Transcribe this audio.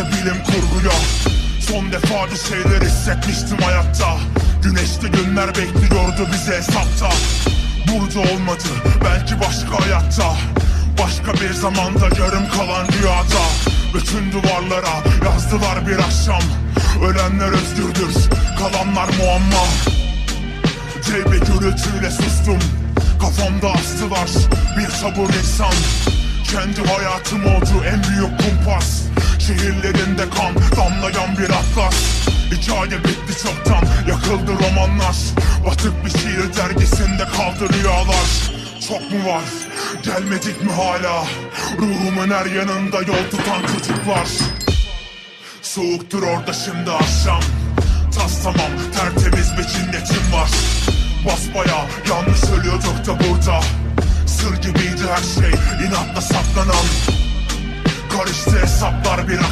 de bilim kurguya Son defa bir şeyler hissetmiştim hayatta. Güneşli günler bekliyordu bize hesapta. Burada olmadı belki başka hayatta. Başka bir zamanda yarım kalan rüyada. Bütün duvarlara yazdılar bir akşam. Ölenler özgürdür kalanlar muamma. Ceybe gürültüyle sustum. Kafamda astılar bir sabır insan. Kendi hayatım oldu en büyük kumpas Şehirlerinde kan damlayan bir atlas. Hikaye bitti çoktan yakıldı romanlar. Batık bir şiir dergisinde kaldı rüyalar. Çok mu var? Gelmedik mi hala? Ruhumun her yanında yol tutan çocuklar. Soğuktur orada şimdi akşam. Tas tamam tertemiz bir cinnetim var. Basbaya yanlış ölüyorduk da burada. Sır gibiydi her şey inatla saklanan Hesaplar bir akşam